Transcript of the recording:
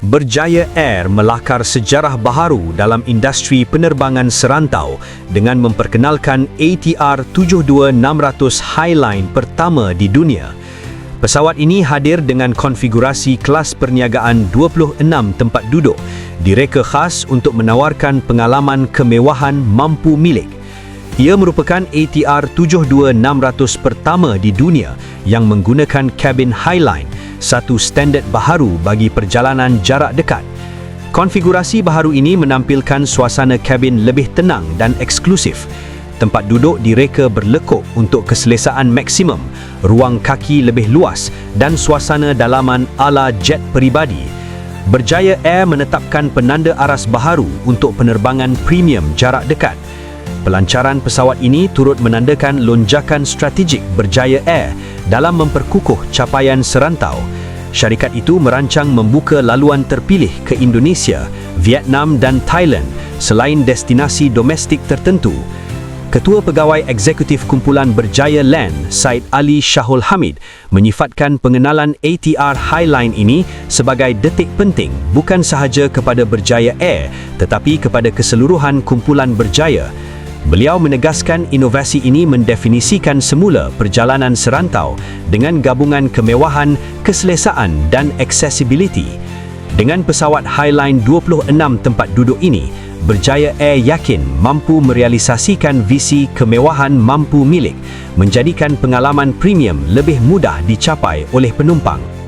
Berjaya Air melakar sejarah baharu dalam industri penerbangan serantau dengan memperkenalkan ATR 72600 Highline pertama di dunia. Pesawat ini hadir dengan konfigurasi kelas perniagaan 26 tempat duduk, direka khas untuk menawarkan pengalaman kemewahan mampu milik. Ia merupakan ATR 72600 pertama di dunia yang menggunakan kabin Highline satu standard baharu bagi perjalanan jarak dekat. Konfigurasi baharu ini menampilkan suasana kabin lebih tenang dan eksklusif. Tempat duduk direka berlekuk untuk keselesaan maksimum, ruang kaki lebih luas dan suasana dalaman ala jet peribadi. Berjaya Air menetapkan penanda aras baharu untuk penerbangan premium jarak dekat. Pelancaran pesawat ini turut menandakan lonjakan strategik Berjaya Air dalam memperkukuh capaian serantau. Syarikat itu merancang membuka laluan terpilih ke Indonesia, Vietnam dan Thailand selain destinasi domestik tertentu. Ketua Pegawai Eksekutif Kumpulan Berjaya Land, Said Ali Shahul Hamid, menyifatkan pengenalan ATR Highline ini sebagai detik penting bukan sahaja kepada Berjaya Air tetapi kepada keseluruhan kumpulan Berjaya. Beliau menegaskan inovasi ini mendefinisikan semula perjalanan serantau dengan gabungan kemewahan, keselesaan dan accessibility. Dengan pesawat Highline 26 tempat duduk ini, Berjaya Air yakin mampu merealisasikan visi kemewahan mampu milik, menjadikan pengalaman premium lebih mudah dicapai oleh penumpang.